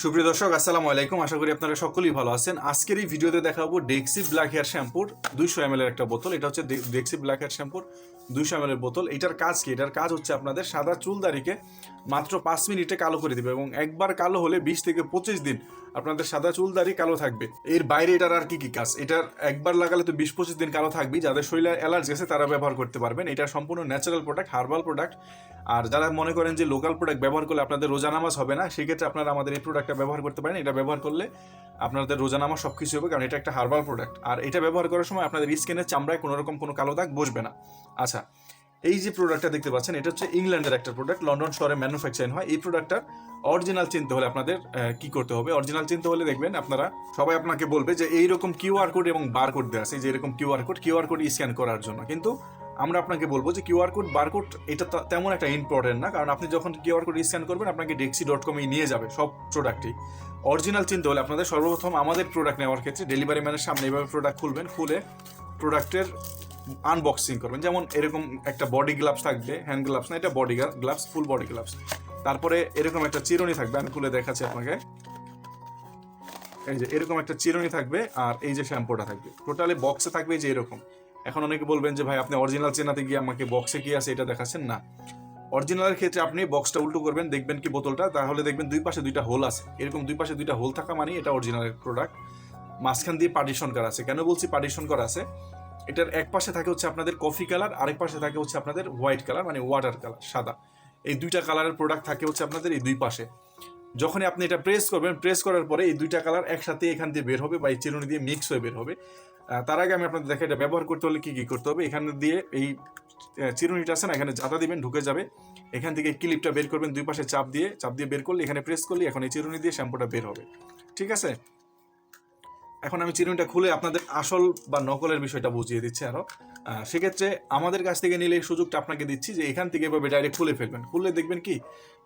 সুপ্রিয় দর্শক, আসসালামু আলাইকুম। আশা করি আপনারা সকলেই ভালো আছেন। আজকের এই ভিডিওতে দেখাবো ডেক্সি ব্ল্যাক হেয়ার শ্যাম্পুর দুইশো এম এর একটা বোতল। এটা হচ্ছে ডেক্সি ব্ল্যাক হেয়ার শ্যাম্পুর দুইশো এম এর বোতল। এটার কাজ কি? এটার কাজ হচ্ছে আপনাদের সাদা চুল দাড়িকে মাত্র পাঁচ মিনিটে কালো করে দিবে এবং একবার কালো হলে বিশ থেকে পঁচিশ দিন আপনাদের সাদা চুল দাড়ি কালো থাকবে। এর বাইরে এটার আর কি কি কাজ? এটার একবার লাগালে তো বিশ পঁচিশ দিন কালো থাকবে যাদের শরীরে অ্যালার্জি আছে তারা ব্যবহার করতে পারবেন। এটা সম্পূর্ণ ন্যাচারাল প্রোডাক্ট হার্বাল প্রোডাক্ট আর যারা মনে করেন যে লোকাল প্রোডাক্ট ব্যবহার করলে আপনাদের রোজা নামাজ হবে না, সেক্ষেত্রে আপনারা আমাদের এই প্রোডাক্টটা ব্যবহার করতে পারেন। এটা ব্যবহার করলে আপনাদের রোজা নামাজ সব কিছু হবে, কারণ এটা একটা হার্বাল প্রোডাক্ট আর এটা ব্যবহার করার সময় আপনাদের স্কিনের চামড়ায় কোনো রকম কোনো কালো দাগ বসবে না। আচ্ছা এই যে প্রোডাক্টটা দেখতে পাচ্ছেন, এটা হচ্ছে ইংল্যান্ডের একটা প্রোডাক্ট লন্ডন শহরে ম্যানুফ্যাকচারিং হয়। এই প্রোডাক্টটা অরিজিনাল চিনতে হলে আপনাদের কি করতে হবে? অরিজিনাল চিনতে হলে দেখবেন আপনারা, সবাই আপনাকে বলবে যে এইরকম কিউআর কোড এবং বার কোড দেওয়া আছে যে এরকম QR code QR code scan করার জন্য। কিন্তু আমরা আপনাকে বলব যে কিউআর কোড বারকোড এটা তেমন একটা ইম্পর্টেন্ট না। কারণ আপনি যখন কিউআর কোড স্ক্যান করবেন, আপনাকে ডেক্সি ডট কমে নিয়ে যাবে সব প্রোডাক্টই অরিজিনাল চিনতে হলে আপনাদের সর্বপ্রথম আমাদের প্রোডাক্ট নেওয়ার ক্ষেত্রে ডেলিভারি ম্যানের সামনে এইভাবে প্রোডাক্ট খুলবেন, খুলে প্রোডাক্টের আনবক্সিং করবেন। যেমন এরকম একটা বডি গ্লাভস থাকবে হ্যান্ড গ্লাভস না, এটা body gloves full body gloves তারপরে এরকম একটা চিরুনি থাকবে, আমি খুলে দেখাচ্ছি আপনাকে। এই যে এরকম একটা চিরুনি থাকবে আর এই যে শ্যাম্পুটা থাকবে। টোটালি বক্সে থাকবে যে এরকম। এখন অনেকে বলবেন যে, ভাই, আপনি অরিজিনাল চেনাতে গিয়ে আমাকে বক্সে কি আছে এটা দেখাচ্ছেন? না। অরিজিনালের ক্ষেত্রে আপনি বক্সটা উল্টো করবেন, দেখবেন কি বোতলটা, তাহলে দেখবেন দুই পাশে দুইটা হোল আছে। এরকম দুই পাশে দুইটা হোল থাকা মানে এটা অরিজিনালের প্রোডাক্ট মাঝখান দিয়ে পার্টিশন করা আছে। কেন বলছি পার্টিশন করা আছে? এটার এক পাশে থাকে হচ্ছে আপনাদের কফি কালার আরেক পাশে থাকে হচ্ছে আপনাদের হোয়াইট কালার মানে ওয়াটার কালার সাদা। এই দুইটা কালারের প্রোডাক্ট থাকে হচ্ছে আপনাদের এই দুই পাশে। যখনই আপনি এটা প্রেস করবেন প্রেস করার পরে এই দুইটা কালার একসাথে এখান দিয়ে বের হবে বা এই চিরুনি দিয়ে মিক্স হয়ে বের হবে। তার আগে আমি আপনাদের দেখা এটা ব্যবহার করতে হলে কী কী করতে হবে। এখানে দিয়ে এই চিরুনিটা আছে না এখানে জাতা দিবেন ঢুকে যাবে। এখান থেকে ক্লিপটা বের করবেন দুই পাশে চাপ দিয়ে চাপ দিয়ে বের করলে এখানে প্রেস করলে এখন এই চিরুনি দিয়ে শ্যাম্পুটা বের হবে। ঠিক আছে? এখন আমি চিরুনিটা খুলে আপনাদের আসল বা নকলের বিষয়টা বুঝিয়ে দিচ্ছি আরও। আহ, সেক্ষেত্রে আমাদের কাছ থেকে নিলে এই সুযোগটা আপনাকে দিচ্ছি যে এখান থেকে এভাবে ডাইরেক্ট খুলে ফেলবেন। খুললে দেখবেন কি,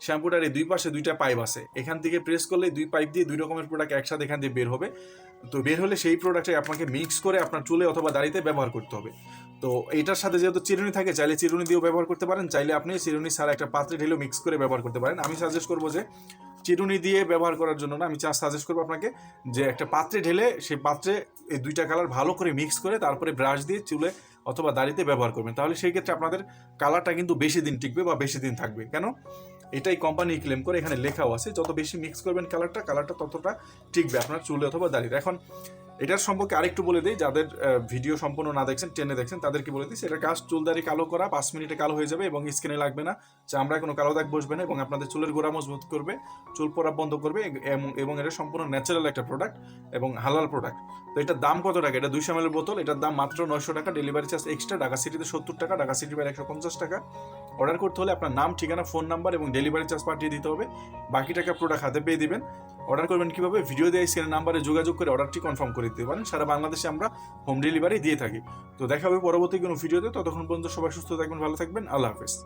শ্যাম্পুটার এই দুই পাশে দুইটা পাইপ আছে। এখান থেকে প্রেস করলে দুই পাইপ দিয়ে দুই রকমের প্রোডাক্ট একসাথে এখান দিয়ে বের হবে। তো বের হলে সেই প্রোডাক্টে আপনাকে মিক্স করে আপনার চুলে অথবা দাড়িতে ব্যবহার করতে হবে। তো এটার সাথে যেহেতু চিরুনি থাকে, চাইলে চিরুনি দিয়েও ব্যবহার করতে পারেন, চাইলে আপনি চিরুনি ছাড়া একটা পাত্রে ঢেলেও মিক্স করে ব্যবহার করতে পারেন। আমি সাজেস্ট করব যে চিরুনি দিয়ে ব্যবহার করার জন্য না, আমি চা সাজেস্ট করব আপনাকে, যে একটা পাত্রে ঢেলে সেই পাত্রে এই দুইটা কালার ভালো করে মিক্স করে তারপরে ব্রাশ দিয়ে চুলে অথবা দাড়িতে ব্যবহার করবেন, তাহলে সেই ক্ষেত্রে আপনাদের কালারটা কিন্তু বেশি দিন টিকবে বা বেশি দিন থাকবে। কেন? এটাই কোম্পানি ক্লেম করে এখানে লেখাও আছে, যত বেশি মিক্স করবেন কালারটা কালারটা ততটা টিকবে আপনার চুলে অথবা দাড়িতে। এখন এটার সম্পর্কে আরেকটু বলে দিই, যাদের ভিডিও সম্পূর্ণ না দেখছেন, টেনে দেখছেন, তাদেরকে বলে দিই সেটার কাজ চুলদারি কালো করা, পাঁচ মিনিটে কালো হয়ে যাবে এবং স্কিনে লাগবে না। চামড়ায় কোনো কালো দাগ বসবে না এবং আপনাদের চুলের গোড়া মজবুত করবে, চুল পড়া বন্ধ করবে এবং- এটা সম্পূর্ণ ন্যাচারাল একটা প্রোডাক্ট এবং হালাল প্রোডাক্ট তো এটার দাম কত টাকা? এটা দুইশো এমএল বোতল, এটার দাম মাত্র নয়শো টাকা ডেলিভারি চার্জ এক্সট্রা ঢাকা সিটিতে সত্তর টাকা, ঢাকা সিটি বাইরে একশো পঞ্চাশ টাকা। অর্ডার করতে হলে আপনার নাম, ঠিকানা, ফোন নাম্বার এবং ডেলিভারি চার্জ পাঠিয়ে দিতে হবে। বাকি টাকা প্রোডাক্ট হাতে পেয়ে দিবেন। অর্ডার করবেন কীভাবে? ভিডিও দেয় স্ক্রিনের নাম্বারে যোগাযোগ করে অর্ডারটি কনফার্ম করে দিতে পারেন। সারা বাংলাদেশে আমরা হোম ডেলিভারি দিয়ে থাকি। তো দেখা হবে পরবর্তী কোনো ভিডিওতে। ততক্ষণ পর্যন্ত সবাই সুস্থ থাকবেন, ভালো থাকবেন। আল্লাহ হাফেজ।